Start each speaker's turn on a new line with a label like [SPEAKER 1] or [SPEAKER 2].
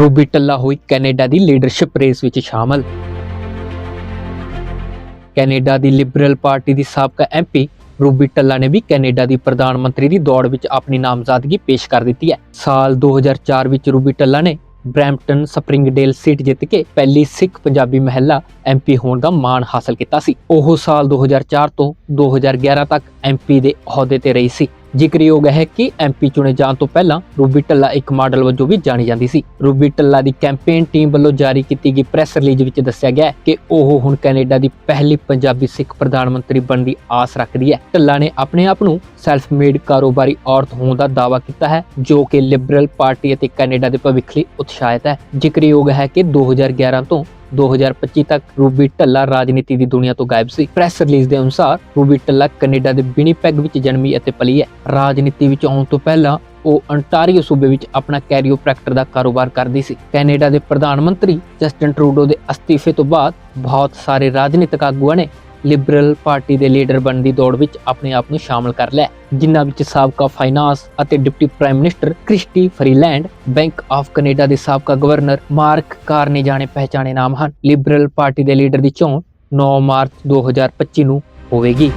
[SPEAKER 1] Ruby ਟੱਲਾ ਹੋਈ Canada ਦੀ leadership race ਵਿੱਚ ਸ਼ਾਮਲ। ਕੈਨੇਡਾ ਦੀ ਲਿਬਰਲ ਪਾਰਟੀ ਦੀ ਸਾਬਕਾ ਐਮਪੀ ਰੂਬੀ ਟੱਲਾ ਨੇ ਵੀ ਕੈਨੇਡਾ ਦੀ ਪ੍ਰਧਾਨ ਮੰਤਰੀ ਦੀ ਦੌੜ ਵਿੱਚ ਆਪਣੀ ਨਾਮਜ਼ਦਗੀ ਪੇਸ਼ ਕਰ ਦਿੱਤੀ ਹੈ। ਸਾਲ 2004 ਵਿੱਚ ਰੂਬੀ ਟੱਲਾ ਨੇ ਬ੍ਰੈਂਪਟਨ ਸਪਰਿੰਗਡੇਲ ਸੀਟ ਜਿੱਤ ਕੇ ਪਹਿਲੀ ਸਿੱਖ ਪੰਜਾਬੀ ਮਹਿਲਾ ਐਮਪੀ ਹੋਣ ਦਾ ਮਾਣ ਹਾਸਲ ਕੀਤਾ ਸੀ। ਉਹ ਸਾਲ 2004 ਤੋਂ 2011 ਤੱਕ ਐਮਪੀ ਦੇ ਅਹੁਦੇ ਤੇ ਰਹੀ ਸੀ। ਜ਼ਿਕਰਯੋਗ ਹੈ ਕਿ ਐਮਪੀ ਚੁਣੇ ਜਾਣ ਤੋਂ ਪਹਿਲਾਂ ਰੂਬੀ ਟੱਲਾ ਇੱਕ ਮਾਡਲ ਵਜੋਂ ਵੀ ਜਾਣੀ ਜਾਂਦੀ ਸੀ। ਰੂਬੀ ਟੱਲਾ ਦੀ ਕੈਂਪੇਨ ਟੀਮ ਵੱਲੋਂ ਜਾਰੀ ਕੀਤੀ ਗਈ ਪ੍ਰੈਸ ਰਿਲੀਜ਼ ਵਿੱਚ ਦੱਸਿਆ ਗਿਆ ਕਿ ਉਹ ਹੁਣ ਕੈਨੇਡਾ ਦੀ ਪਹਿਲੀ ਪੰਜਾਬੀ ਸਿੱਖ ਪ੍ਰਧਾਨ ਮੰਤਰੀ ਬਣਨ ਦੀ ਆਸ ਰੱਖਦੀ ਹੈ। ਟੱਲਾ ਨੇ ਆਪਣੇ ਆਪ ਨੂੰ ਸੈਲਫ ਮੇਡ ਕਾਰੋਬਾਰੀ ਔਰਤ ਹੋਣ ਦਾ ਦਾਅਵਾ ਕੀਤਾ ਹੈ, ਜੋ ਕਿ ਲਿਬਰਲ ਪਾਰਟੀ ਅਤੇ ਕੈਨੇਡਾ ਦੇ ਭਵਿੱਖ ਲਈ ਉਤਸ਼ਾਹਿਤ ਹੈ। ਜ਼ਿਕਰਯੋਗ ਹੈ ਕਿ 2011 ਤੋਂ 2025 ਤੱਕ ਰੂਬੀ ਟੱਲਾ ਰਾਜਨੀਤੀ ਦੀ ਦੁਨੀਆ ਤੋਂ ਗਾਇਬ ਸੀ। ਪ੍ਰੈਸ ਰਿਲੀਜ਼ ਦੇ ਅਨੁਸਾਰ ਰੂਬੀ ਢੱਲਾ ਕੈਨੇਡਾ ਦੇ ਵਿਨੀਪੈਗ ਵਿੱਚ ਜਨਮੀ ਅਤੇ ਪਲੀ ਹੈ। ਰਾਜਨੀਤੀ ਵਿੱਚ ਆਉਣ ਤੋਂ ਪਹਿਲਾਂ ਉਹ ਅੰਟਾਰੀਓ ਸੂਬੇ ਵਿੱਚ ਆਪਣਾ ਕੈਰੀਓਪ੍ਰੈਕਟਰ ਦਾ ਕਾਰੋਬਾਰ ਕਰਦੀ ਸੀ। ਕੈਨੇਡਾ ਦੇ ਪ੍ਰਧਾਨ ਮੰਤਰੀ ਜਸਟਨ ਟਰੂਡੋ ਦੇ ਅਸਤੀਫੇ ਤੋਂ ਬਾਅਦ ਬਹੁਤ ਸਾਰੇ ਰਾਜਨੀਤਿਕ ਆਗੂਆਂ ਨੇ ਲਿਬਰਲ ਪਾਰਟੀ ਦੇ ਲੀਡਰ ਬਣਨ ਦੀ ਦੌੜ ਵਿੱਚ ਆਪਣੇ ਆਪ ਨੂੰ ਸ਼ਾਮਲ ਕਰ ਲਿਆ। ਜਿਨ੍ਹਾਂ ਵਿੱਚ ਸਾਬਕਾ ਫਾਈਨਾਂਸ ਅਤੇ deputy prime minister Chrystia Freeland bank of Canada ਦੇ ਸਾਬਕਾ ਗਵਰਨਰ ਮਾਰਕ ਕਾਰਨੇ ਜਾਣੇ ਪਹਿਚਾਣੇ ਨਾਮ ਹਨ। ਲਿਬਰਲ ਪਾਰਟੀ ਦੇ ਲੀਡਰ ਦੀ ਚੋਣ 9 ਮਾਰਚ 2025 ਨੂੰ ਹੋਵੇਗੀ।